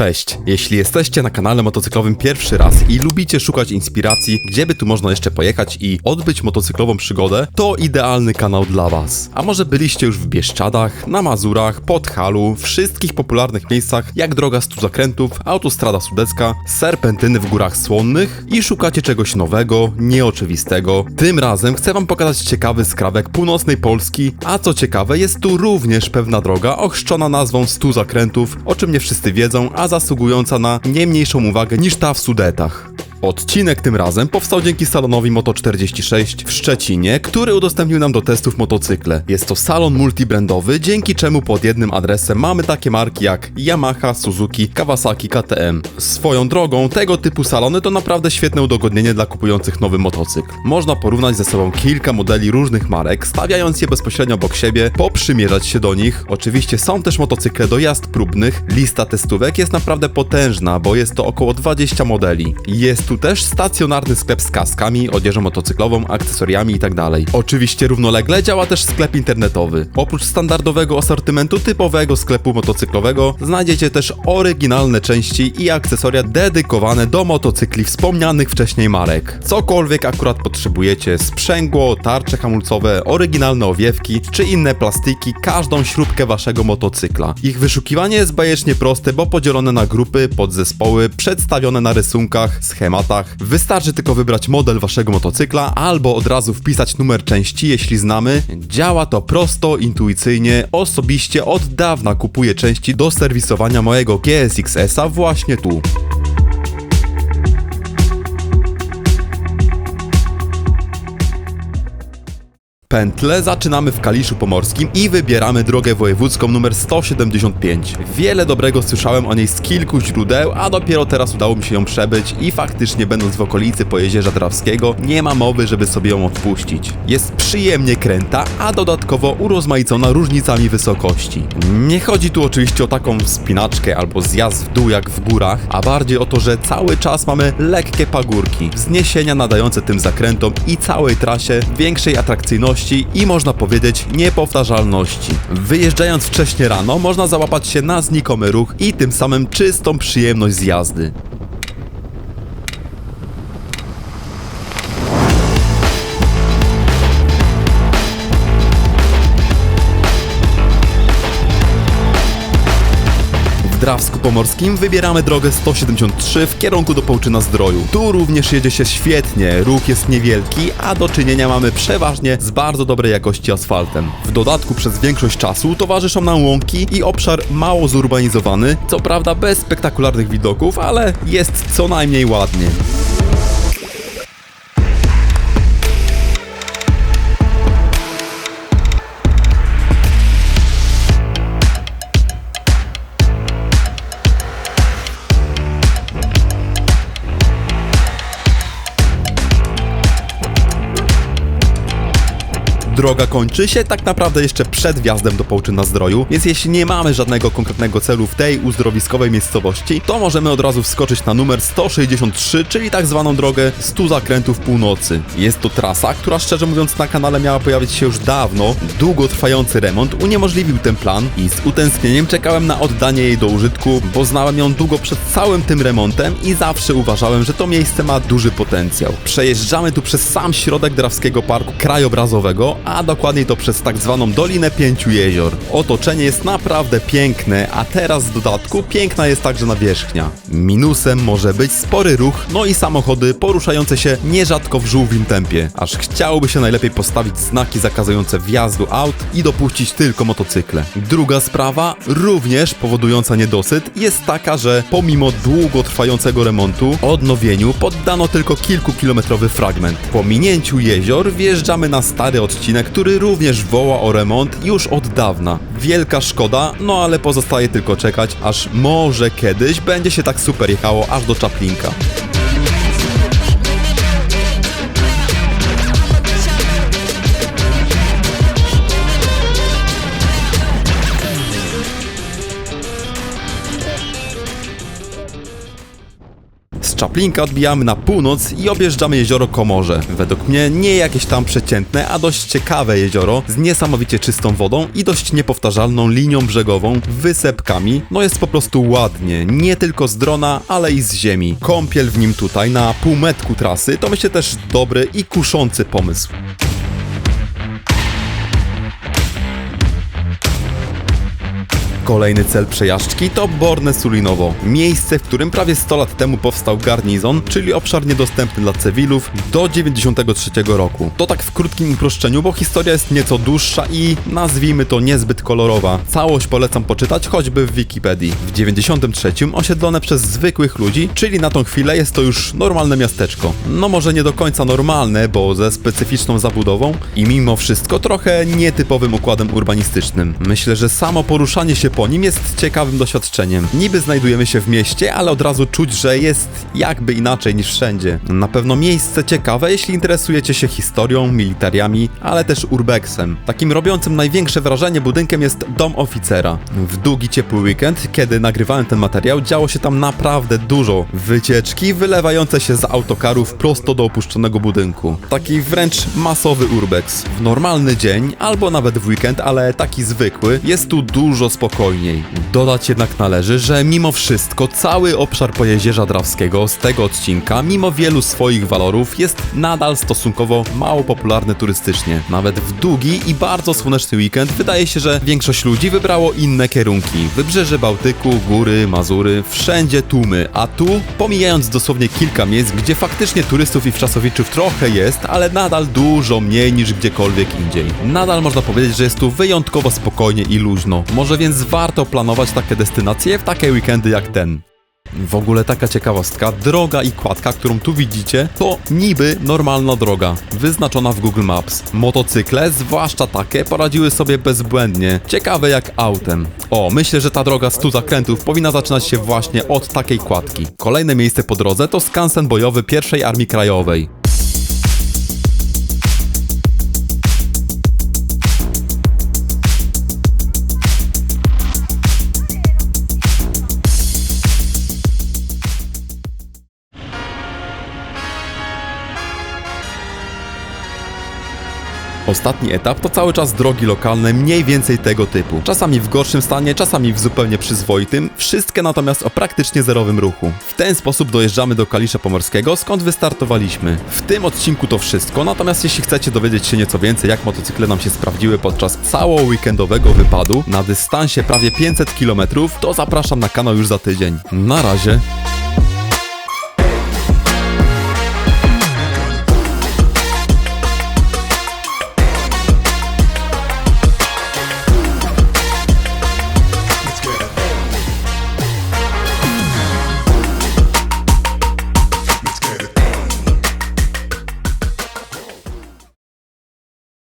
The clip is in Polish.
Cześć! Jeśli jesteście na kanale motocyklowym pierwszy raz i lubicie szukać inspiracji, gdzie by tu można jeszcze pojechać i odbyć motocyklową przygodę, to idealny kanał dla Was. A może byliście już w Bieszczadach, na Mazurach, Podhalu, wszystkich popularnych miejscach jak droga stu zakrętów, autostrada sudecka, serpentyny w górach słonnych i szukacie czegoś nowego, nieoczywistego. Tym razem chcę Wam pokazać ciekawy skrawek północnej Polski, a co ciekawe jest tu również pewna droga ochrzczona nazwą stu zakrętów, o czym nie wszyscy wiedzą, a zasługująca na nie mniejszą uwagę niż ta w Sudetach. Odcinek tym razem powstał dzięki salonowi Moto46 w Szczecinie, który udostępnił nam do testów motocykle. Jest to salon multibrandowy, dzięki czemu pod jednym adresem mamy takie marki jak Yamaha, Suzuki, Kawasaki, KTM. Swoją drogą, tego typu salony to naprawdę świetne udogodnienie dla kupujących nowy motocykl. Można porównać ze sobą kilka modeli różnych marek, stawiając je bezpośrednio obok siebie, poprzymierzać się do nich. Oczywiście są też motocykle do jazd próbnych. Lista testówek jest naprawdę potężna, bo jest to około 20 modeli. Jest tu też stacjonarny sklep z kaskami, odzieżą motocyklową, akcesoriami itd. Oczywiście równolegle działa też sklep internetowy. Oprócz standardowego asortymentu typowego sklepu motocyklowego znajdziecie też oryginalne części i akcesoria dedykowane do motocykli wspomnianych wcześniej marek. Cokolwiek akurat potrzebujecie, sprzęgło, tarcze hamulcowe, oryginalne owiewki czy inne plastiki, każdą śrubkę waszego motocykla. Ich wyszukiwanie jest bajecznie proste, bo podzielone na grupy, podzespoły, przedstawione na rysunkach, schematach. Wystarczy tylko wybrać model waszego motocykla albo od razu wpisać numer części, jeśli znamy. Działa to prosto, intuicyjnie. Osobiście od dawna kupuję części do serwisowania mojego GSX-a właśnie tu. Pętle zaczynamy w Kaliszu Pomorskim i wybieramy drogę wojewódzką numer 175. Wiele dobrego słyszałem o niej z kilku źródeł, a dopiero teraz udało mi się ją przebyć i faktycznie będąc w okolicy Pojezierza Drawskiego nie ma mowy, żeby sobie ją odpuścić. Jest przyjemnie kręta, a dodatkowo urozmaicona różnicami wysokości. Nie chodzi tu oczywiście o taką wspinaczkę albo zjazd w dół jak w górach, a bardziej o to, że cały czas mamy lekkie pagórki, wzniesienia nadające tym zakrętom i całej trasie większej atrakcyjności i można powiedzieć niepowtarzalności. Wyjeżdżając wcześnie rano można załapać się na znikomy ruch i tym samym czystą przyjemność z jazdy. Drawsku Pomorskim wybieramy drogę 173 w kierunku do Połczyna Zdroju. Tu również jedzie się świetnie, ruch jest niewielki, a do czynienia mamy przeważnie z bardzo dobrej jakości asfaltem. W dodatku przez większość czasu towarzyszą nam łąki i obszar mało zurbanizowany, co prawda bez spektakularnych widoków, ale jest co najmniej ładnie. Droga kończy się tak naprawdę jeszcze przed wjazdem do Połczyna Zdroju, więc jeśli nie mamy żadnego konkretnego celu w tej uzdrowiskowej miejscowości, to możemy od razu wskoczyć na numer 163, czyli tak zwaną drogę 100 zakrętów północy. Jest to trasa, która szczerze mówiąc na kanale miała pojawić się już dawno. Długotrwający remont uniemożliwił ten plan i z utęsknieniem czekałem na oddanie jej do użytku, bo znałem ją długo przed całym tym remontem i zawsze uważałem, że to miejsce ma duży potencjał. Przejeżdżamy tu przez sam środek Drawskiego Parku Krajobrazowego, a dokładniej to przez tak zwaną Dolinę Pięciu Jezior. Otoczenie jest naprawdę piękne, a teraz w dodatku piękna jest także nawierzchnia. Minusem może być spory ruch, no i samochody poruszające się nierzadko w żółwim tempie, aż chciałoby się najlepiej postawić znaki zakazujące wjazdu aut i dopuścić tylko motocykle. Druga sprawa, również powodująca niedosyt, jest taka, że pomimo długotrwającego remontu, odnowieniu poddano tylko kilkukilometrowy fragment. Po minięciu jezior wjeżdżamy na stary odcinek, który również woła o remont już od dawna. Wielka szkoda, no ale pozostaje tylko czekać, aż może kiedyś będzie się tak super jechało aż do Czaplinka. Z Czaplinka odbijamy na północ i objeżdżamy jezioro Komorze. Według mnie nie jakieś tam przeciętne, a dość ciekawe jezioro z niesamowicie czystą wodą i dość niepowtarzalną linią brzegową, wysepkami. No jest po prostu ładnie, nie tylko z drona, ale i z ziemi. Kąpiel w nim tutaj na półmetku trasy to myślę też dobry i kuszący pomysł. Kolejny cel przejażdżki to Borne Sulinowo, miejsce, w którym prawie 100 lat temu powstał garnizon, czyli obszar niedostępny dla cywilów do 93 roku. To tak w krótkim uproszczeniu, bo historia jest nieco dłuższa i nazwijmy to niezbyt kolorowa. Całość polecam poczytać choćby w Wikipedii. W 93 osiedlone przez zwykłych ludzi, czyli na tą chwilę jest to już normalne miasteczko. No może nie do końca normalne, bo ze specyficzną zabudową i mimo wszystko trochę nietypowym układem urbanistycznym. Myślę, że samo poruszanie się po nim jest ciekawym doświadczeniem. Niby znajdujemy się w mieście, ale od razu czuć, że jest jakby inaczej niż wszędzie. Na pewno miejsce ciekawe, jeśli interesujecie się historią, militariami, ale też urbexem. Takim robiącym największe wrażenie budynkiem jest dom oficera. W długi, ciepły weekend, kiedy nagrywałem ten materiał, działo się tam naprawdę dużo. Wycieczki wylewające się z autokarów prosto do opuszczonego budynku. Taki wręcz masowy urbex. W normalny dzień, albo nawet w weekend, ale taki zwykły, jest tu dużo spokojniej. Dodać jednak należy, że mimo wszystko cały obszar Pojezierza Drawskiego z tego odcinka, mimo wielu swoich walorów, jest nadal stosunkowo mało popularny turystycznie. Nawet w długi i bardzo słoneczny weekend wydaje się, że większość ludzi wybrało inne kierunki. Wybrzeże Bałtyku, góry, Mazury, wszędzie tłumy, a tu, pomijając dosłownie kilka miejsc, gdzie faktycznie turystów i wczasowiczów trochę jest, ale nadal dużo mniej niż gdziekolwiek indziej. Nadal można powiedzieć, że jest tu wyjątkowo spokojnie i luźno. Może więc warto planować takie destynacje w takie weekendy jak ten. W ogóle taka ciekawostka, droga i kładka, którą tu widzicie, to niby normalna droga, wyznaczona w Google Maps. Motocykle, zwłaszcza takie, poradziły sobie bezbłędnie. Ciekawe jak autem. O, myślę, że ta droga 100 zakrętów powinna zaczynać się właśnie od takiej kładki. Kolejne miejsce po drodze to skansen bojowy pierwszej Armii Krajowej. Ostatni etap to cały czas drogi lokalne mniej więcej tego typu. Czasami w gorszym stanie, czasami w zupełnie przyzwoitym, wszystkie natomiast o praktycznie zerowym ruchu. W ten sposób dojeżdżamy do Kalisza Pomorskiego, skąd wystartowaliśmy. W tym odcinku to wszystko, natomiast jeśli chcecie dowiedzieć się nieco więcej, jak motocykle nam się sprawdziły podczas cało weekendowego wypadu na dystansie prawie 500 km, to zapraszam na kanał już za tydzień. Na razie.